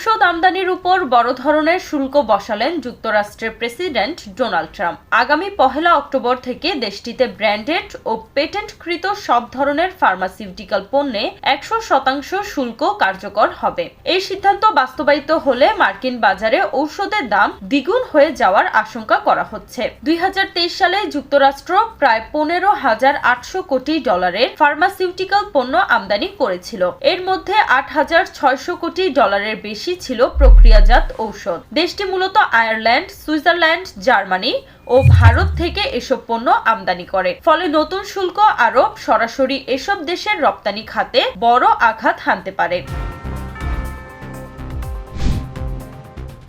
说 আমদানির উপর বড় ধরনের শুল্ক বসালেন যুক্তরাষ্ট্রের প্রেসিডেন্ট ডোনাল্ড ট্রাম্প। আগামী পহেলা অক্টোবর থেকে দেশটিতে ব্র্যান্ডেড ও পেটেন্টকৃত সব ধরনের ফার্মাসিউটিক্যাল পণ্যে একশো শতাংশ শুল্ক কার্যকর হবে। এই সিদ্ধান্ত বাস্তবায়িত হলে মার্কিন বাজারে ঔষধের দাম দ্বিগুণ হয়ে যাওয়ার আশঙ্কা করা হচ্ছে। দুই হাজার তেইশ সালে যুক্তরাষ্ট্র প্রায় পনেরো হাজার আটশো কোটি ডলারের ফার্মাসিউটিক্যাল পণ্য আমদানি করেছিল। এর মধ্যে আট হাজার ছয়শো কোটি ডলারের বেশি ছিল প্রক্রিয়াজাত ঔষধ। দেশটি মূলত আয়ারল্যান্ড, সুইজারল্যান্ড, জার্মানি ও ভারত থেকে এসব পণ্য আমদানি করে। ফলে নতুন শুল্ক আরোপ সরাসরি এসব দেশের রপ্তানি খাতে বড় আঘাত হানতে পারে।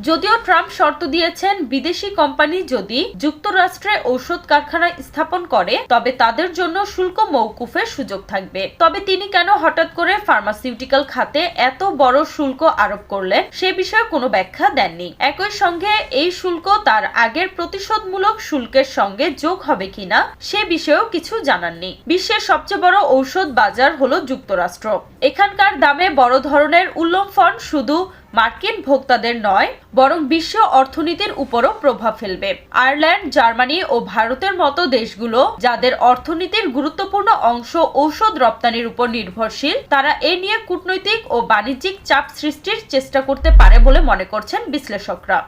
যদিও ট্রাম্প শর্ত দিয়েছেন, বিদেশি কোম্পানি যদি যুক্তরাষ্ট্রে ঔষধ কারখানা স্থাপন করে, তবে তাদের জন্য শুল্ক মৌকুফের সুযোগ থাকবে। তবে তিনি কেন হঠাৎ করে ফার্মাসিউটিক্যাল খাতে এত বড় শুল্ক আরোপ করলেন, সে বিষয়ে কোনো ব্যাখ্যা দেননি। একই সঙ্গে এই শুল্ক তার আগের প্রতিশোধমূলক শুল্কের সঙ্গে যোগ হবে কিনা, সে বিষয়েও কিছু জানাননি। বিশ্বের সবচেয়ে বড় ঔষধ বাজার হলো যুক্তরাষ্ট্র। এখানকার দামে বড় ধরনের উল্লম্ফন শুধু মার্কিন ভোক্তাদের নয়, বরং বিশ্ব অর্থনীতির উপরও প্রভাব ফেলবে। আয়ারল্যান্ড, জার্মানি ও ভারতের মতো দেশগুলো যাদের অর্থনীতির গুরুত্বপূর্ণ অংশ ঔষধ রপ্তানির উপর নির্ভরশীল, তারা এ নিয়ে কূটনৈতিক ও বাণিজ্যিক চাপ সৃষ্টির চেষ্টা করতে পারে বলে মনে করছেন বিশ্লেষকরা।